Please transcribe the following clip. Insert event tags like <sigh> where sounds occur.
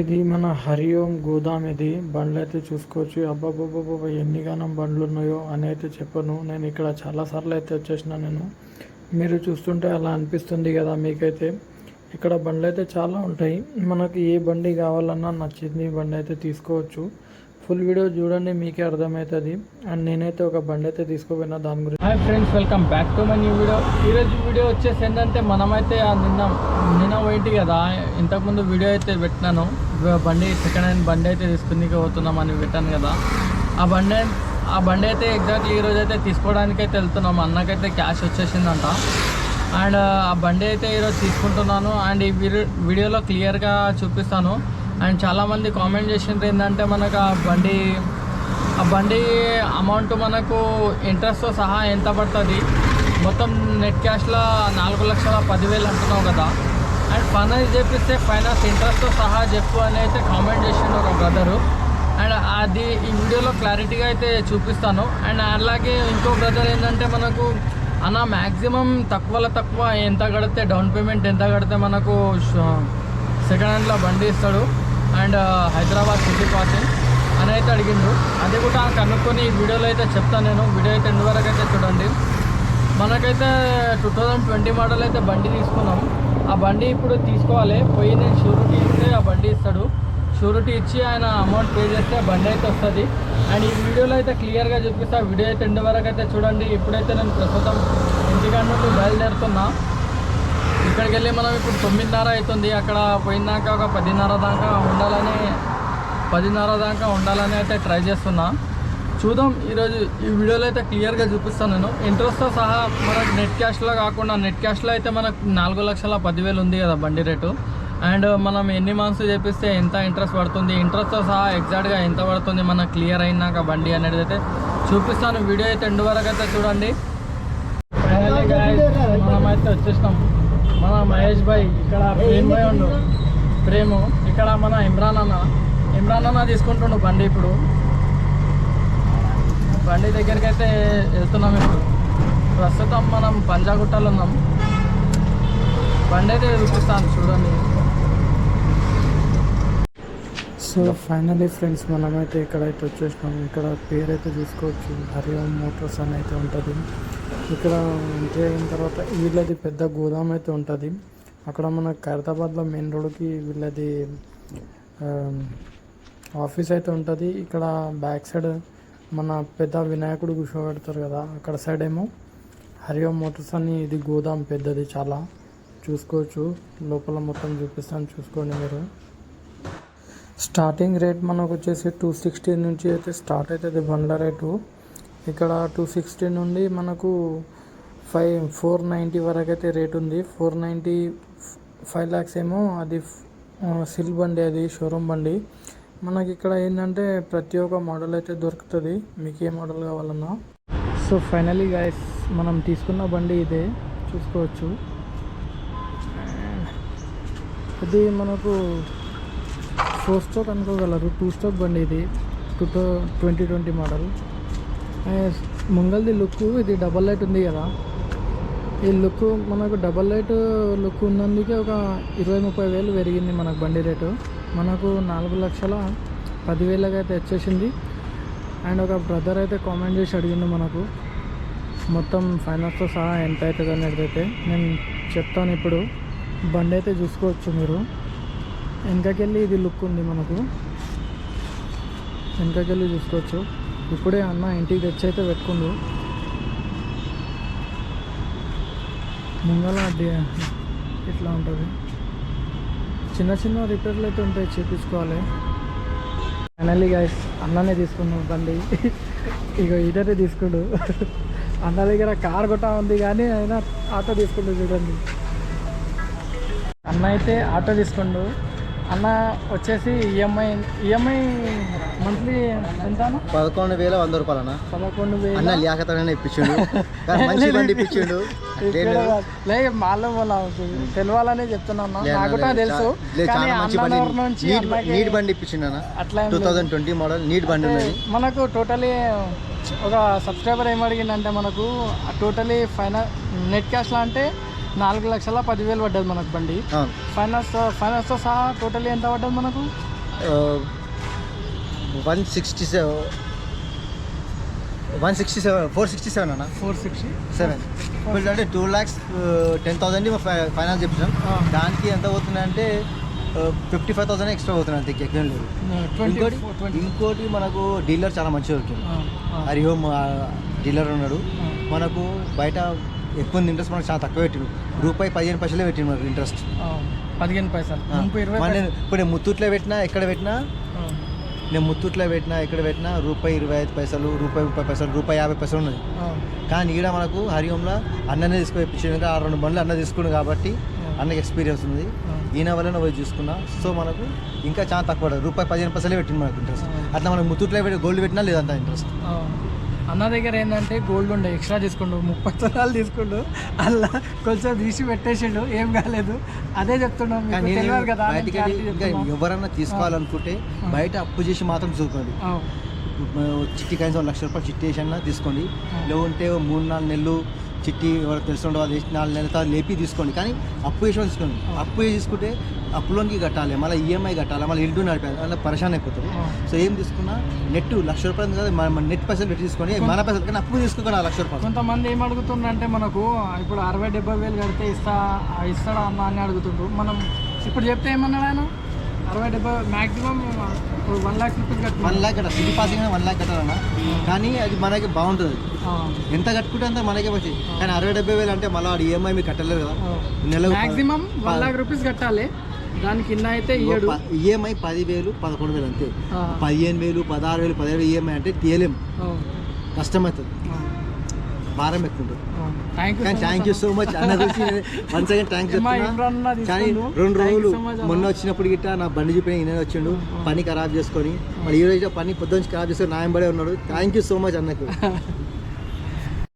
ఇది మన హరి ఓం గోదాం ఇది. బండ్లు అయితే చూసుకోవచ్చు. అబ్బాబాబాబా ఎన్నిగానం బండ్లు ఉన్నాయో అని అయితే చెప్పను. నేను ఇక్కడ చాలా సార్లు అయితే వచ్చేసిన నేను. మీరు చూస్తుంటే అలా అనిపిస్తుంది కదా మీకైతే. ఇక్కడ బండ్లు అయితే చాలా ఉంటాయి. మనకి ఏ బండి కావాలన్నా నచ్చింది బండి అయితే తీసుకోవచ్చు. ఫుల్ వీడియో చూడండి మీకే అర్థమవుతుంది అండ్ నేనైతే ఒక బండి అయితే తీసుకుపోయినా దాని గురించి. Hi friends welcome back to my new video. ఈరోజు వీడియో వచ్చేసి ఏంటంటే మనమైతే ఆ నిన్న నిన్న పోయింటి కదా ఇంతకుముందు వీడియో అయితే పెట్టినాను. బండి సెకండ్ హ్యాండ్ బండి అయితే తీసుకుని పోతున్నాం అని పెట్టాను కదా. ఆ బండి ఆ బండి అయితే ఎగ్జాక్ట్లీ ఈరోజు అయితే తీసుకోవడానికి అయితే వెళ్తున్నాం. అన్నకైతే క్యాష్ వచ్చేసిందంట. అండ్ ఆ బండి అయితే ఈరోజు తీసుకుంటున్నాను. అండ్ ఈ వీడియో వీడియోలో క్లియర్గా చూపిస్తాను. అండ్ చాలామంది కామెంట్ చేసిండ్రు ఏంటంటే మనకు ఆ బండి ఆ బండి అమౌంట్ మనకు ఇంట్రెస్ట్తో సహా ఎంత పడుతుంది? మొత్తం నెట్ క్యాష్లో నాలుగు లక్షల పదివేలు అంటున్నావు కదా. అండ్ ఫైనాన్స్ చేపిస్తే ఫైనాన్స్ ఇంట్రెస్ట్తో సహా చెప్పు అని అయితే కామెంట్ చేసిండు ఒక బ్రదరు అండ్ అది ఈ వీడియోలో క్లారిటీగా అయితే చూపిస్తాను. అండ్ అలాగే ఇంకో బ్రదర్ ఏంటంటే మనకు అన్న మ్యాక్సిమం తక్కువలో తక్కువ ఎంత కడితే డౌన్ పేమెంట్ ఎంత కడితే మనకు సెకండ్ హ్యాండ్లో బండి ఇస్తాడు. అండ్ హైదరాబాద్ సిటీ పాసింగ్ అని అయితే అడిగిండు. అది కూడా కనుక్కొని ఈ వీడియోలో అయితే చెప్తాను నేను. వీడియో అయితే ఎండు వరకు అయితే చూడండి. మనకైతే టూ థౌజండ్ ట్వంటీ మోడల్ అయితే బండి తీసుకున్నాం. ఆ బండి ఇప్పుడు తీసుకోవాలి. పోయి నేను షూరిటీ ఇస్తే ఆ బండి ఇస్తాడు. షూరిటీ ఇచ్చి ఆయన అమౌంట్ పే చేస్తే ఆ బండి అయితే వస్తుంది. అండ్ ఈ వీడియోలో అయితే క్లియర్గా చూపిస్తా. వీడియో అయితే ఎండు వరకు అయితే చూడండి. ఇప్పుడైతే నేను ప్రస్తుతం ఇంటికాడ నుండి బయలుదేరుతున్నా. ఇక్కడికి వెళ్ళి మనం ఇప్పుడు తొమ్మిదిన్నర అవుతుంది. అక్కడ పోయినాక ఒక పదిన్నర దాకా ఉండాలని పదిన్నర దాకా ఉండాలని అయితే ట్రై చేస్తున్నా. చూద్దాం. ఈరోజు ఈ వీడియోలో అయితే క్లియర్గా చూపిస్తాను నేను. ఇంట్రెస్ట్తో సహా మనకు నెట్ క్యాష్లో కాకుండా నెట్ క్యాష్లో అయితే మనకు నాలుగు లక్షల పదివేలు ఉంది కదా బండి రేటు. అండ్ మనం ఎన్ని మంత్స్ చేపిస్తే ఎంత ఇంట్రెస్ట్ పడుతుంది ఇంట్రెస్ట్తో సహా ఎగ్జాక్ట్గా ఎంత పడుతుంది మనకు క్లియర్ అయినాక బండి అనేది అయితే చూపిస్తాను. వీడియో అయితే ఎండు వరకు అయితే చూడండి. మనమైతే వచ్చేసినాం. మన మహేష్ భాయ్ ఇక్కడ ప్రేమ్ భాయ్ ఉండు. ప్రేము. ఇక్కడ మన ఇమ్రాన్ అన్న. ఇమ్రాన్ అన్న తీసుకుంటుండు బండి ఇప్పుడు. బండి దగ్గరికి అయితే వెళ్తున్నాం ఇప్పుడు. ప్రస్తుతం మనం పంజాగుట్టలో ఉన్నాం. బండి అయితే చూపిస్తాను చూడండి. సో ఫైనలీ ఫ్రెండ్స్ మనమైతే ఇక్కడైతే వచ్చేసినాం. ఇక్కడ పేరు అయితే చూసుకోవచ్చు. హరిఓం మోటార్స్ అని అయితే ఉంటుంది. ఇక్కడ ఎంట్రీ అయిన తర్వాత వీళ్ళది పెద్ద గోదాం అయితే ఉంటుంది. అక్కడ మన ఖైరతాబాద్లో మెయిన్ రోడ్కి వీళ్ళది ఆఫీస్ అయితే ఉంటుంది. ఇక్కడ బ్యాక్ సైడ్ మన పెద్ద వినాయకుడు కూర్చోబెడతారు కదా అక్కడ సైడ్ ఏమో హరియో మోటార్స్ అని ఇది గోదాం పెద్దది చాలా. చూసుకోవచ్చు. లోపల మొత్తం చూపిస్తాను చూసుకోండి మీరు. స్టార్టింగ్ రేట్ మనకు వచ్చేసి టూ సిక్స్టీ నుంచి అయితే స్టార్ట్ అవుతుంది బండ్ల రేటు. ఇక్కడ టూ సిక్స్టీ నుండి మనకు ఫైవ్ ఫోర్ నైంటీ వరకు అయితే రేట్ ఉంది. ఫోర్ నైంటీ ఫైవ్ ల్యాక్స్ ఏమో అది సిల్ బండి అది షోరూమ్ బండి. మనకి ఇక్కడ ఏంటంటే ప్రతి ఒక్క మోడల్ అయితే దొరుకుతుంది. మీకు ఏ మోడల్ కావాలన్నా. సో ఫైనలీ గైస్ మనం తీసుకున్న బండి ఇదే. చూసుకోవచ్చు. ఇది మనకు ఫోర్ స్టోక్ అనుకోగలరు. టూ స్టోక్ బండి ఇది. టూ ట్వంటీ ట్వంటీ మోడల్ ముంగల్ది లుక్ ఇది డబల్ లైట్ ఉంది కదా. ఈ లుక్ మనకు డబల్ లైట్ లుక్ ఉన్నందుకే ఒక ఇరవై ముప్పై వేలు పెరిగింది మనకు బండి రేటు. మనకు నాలుగు లక్షల పదివేలకి అయితే వచ్చేసింది. అండ్ ఒక బ్రదర్ అయితే కామెంట్ చేసి అడిగిండు మనకు. మొత్తం ఫైనాన్స్తో సహా ఎంత అవుతుంది అనేది అయితే నేను చెప్తాను ఇప్పుడు. బండి అయితే చూసుకోవచ్చు మీరు. వెనకకెళ్ళి ఇది లుక్ ఉంది మనకు. వెనకకెళ్ళి చూసుకోవచ్చు. ఇప్పుడే అన్న ఇంటికి తెచ్చి అయితే పెట్టుకుండు. ముంగల ఇట్లా ఉంటుంది? చిన్న చిన్న రిపేర్లు అయితే ఉంటాయి చేపించుకోవాలి. ఫైనల్లీ గైస్ అన్ననే తీసుకున్నాం బండి. ఇక ఈటనే తీసుకుండు. అన్న దగ్గర కార్ కొట్టా ఉంది కానీ అయినా ఆటో తీసుకుంటు చూడండి. అన్న అయితే ఆటో తీసుకుండు. అన్న వచ్చేసి ఈఎంఐ ఈఎంఐ మంత్లీ ఎంత అన్న? పదకొండు వేల వంద పదకొండు అన్న వేలు లియాకతనే ఇప్పించిండు. కానీ <laughs> మంచి బండి ఇప్పించిండు. లే మాలో వాళ్ళ తెలవాలనే చెప్తున్నాను లే, నాకు కూడా తెలుసు. చాలా మంచి బండి అన్ననూరు నుంచి నీట్ బండి ఇప్పించిండు అన్న. అట్లా ఏం two. Thousand twenty model neat బండి ఉన్నది. మనకు టోటలీ ఒక సబ్స్క్రైబర్ ఏమడిగిందంటే మనకు టోటలీ ఫైనల్ నెట్ క్యాష్లో అంటే నాలుగు లక్షల పదివేలు పడ్డది మనకు బండి. ఫైనాన్స్ ఫైనాన్స్తో సహా టోటల్ ఎంత పడ్డది మనకు? One sixty seven one sixty seven four sixty seven అన్న ఫోర్ సిక్స్టీ సెవెన్ ఇప్పుడు అంటే two lakhs ten thousand finance చెప్పినాం. దానికి ఎంత అవుతుందంటే ఫిఫ్టీ ఫైవ్ థౌసండ్ ఎక్స్ట్రా అవుతుంది అంతే ట్వంటీ ఇంకోటి ఇంకోటి మనకు డీలర్ చాలా మంచిగా దొరికింది హరిహోమ్ డీలర్ ఉన్నాడు. మనకు బయట ఎక్కువ ఇంట్రెస్ట్ మనకు చాలా తక్కువ పెట్టిండు. రూపాయి పదిహేను పైసలే పెట్టిండు మనకు ఇంట్రెస్ట్ పదిహేను పైసలు. ఆ. ముప్పై ఇరవై మన నేను ఇప్పుడు నేను ముత్తూట్లో పెట్టినా ఎక్కడ పెట్టినా నేను ముత్తూట్లో పెట్టినా ఎక్కడ పెట్టినా రూపాయి ఇరవై ఐదు పైసలు రూపాయి ముప్పై పైసలు రూపాయి యాభై పైసలు ఉన్నది. కానీ ఈడ మనకు హరిహోంలో అన్ననే తీసుకొని ఇప్పించింది ఆ రెండు బండ్లు అన్న తీసుకుండు కాబట్టి అన్నకి ఎక్స్పీరియన్స్ ఉంది. ఈయన వల్ల పోయి చూసుకున్నా. సో మనకు ఇంకా చాలా తక్కువ రూపాయి పదిహేను పైసలే పెట్టింది మనకు ఇంట్రెస్ట్ అట్లా మనకు ముత్తూట్లో పెట్టి గోల్డ్ పెట్టినా లేదంత ఇంట్రెస్ట్ అన్న దగ్గర ఏంటంటే గోల్డ్ ఉండే ఎక్స్ట్రా తీసుకుండు ముప్పై తులాలు తీసుకుండు. అలా కొంచెం తీసి పెట్టేసిండు ఏం కాలేదు. అదే చెప్తున్నాం తెలియదు కదా ఎవరన్నా తీసుకోవాలనుకుంటే బయట అప్పు చేసి మాత్రం చూసుకోండి. చిట్టి కనీసం లక్ష రూపాయలు చిట్టి వేసి అన్నా తీసుకోండి. లేకుంటే మూడు నాలుగు నెలలు చిట్టి ఎవరికి తెలిసిన వాళ్ళు నాలుగు నెలల తర్వాత లేపి తీసుకోండి. కానీ అప్పు వేసి తీసుకోండి. అప్పు తీసుకుంటే అప్పులోనికి కట్టాలి మళ్ళీ ఈఎంఐ కట్టాలి మళ్ళీ ఇల్లు నడిపాలి అలా పరిశాన్ అయిపోతుంది. సో ఏం తీసుకున్నా నెట్ లక్ష రూపాయలు కాదు మన నెట్ పైసలు పెట్టి తీసుకొని మన పైసలు కానీ అప్పు తీసుకోకండి ఆ లక్ష రూపాయలు. కొంతమంది ఏం అడుగుతుండ్రంటే మనకు ఇప్పుడు అరవై డెబ్బై వేలు కడితే ఇస్తా ఇస్తాడా అన్న అని అడుగుతుండ్రు. మనం ఇప్పుడు చెప్తే ఏమన్నాడు ఆయన? అరవై డెబ్బై one lakh rupees one lakh కట్టాలి సిటీ పాసింగ్ వన్ ల్యాక్ కట్టాలన్నా. కానీ అది మనకి బాగుంటుంది. ఎంత కట్టుకుంటే అంత మనకే మంచిది. కానీ అరవై డెబ్బై వేలు అంటే మళ్ళీ వాడు ఈఎంఐ మీకు కట్టలేరు కదా. నెలకు మ్యాక్సిమం వన్ లాక్ రూపీస్ కట్టాలి. దానికి ఇన్న అయితే ఈఎంఐ పదివేలు పదకొండు వేలు అంతే. పదిహేను వేలు పదహారు వేలు పదిహేడు ఈఎంఐ అంటే తీయలేం ఆ, కష్టమవుతుంది భారం ఎక్కువ ఉంటుంది. థ్యాంక్ యూ కానీ థ్యాంక్ యూ సో మచ్ అన్న గురించి వన్ సెకండ్ కానీ. రెండు రోజులు. మొన్న వచ్చినప్పుడు గిట్ట నా బండి చూపిన ఈయన వచ్చిండు. పని ఖరాబ్ చేసుకొని. మళ్ళీ ఈ రోజు పని పొద్దున్న ఖరాబ్ చేసుకొని నాయంబడే ఉన్నాడు. థ్యాంక్ యూ సో మచ్ అన్నకు. <laughs>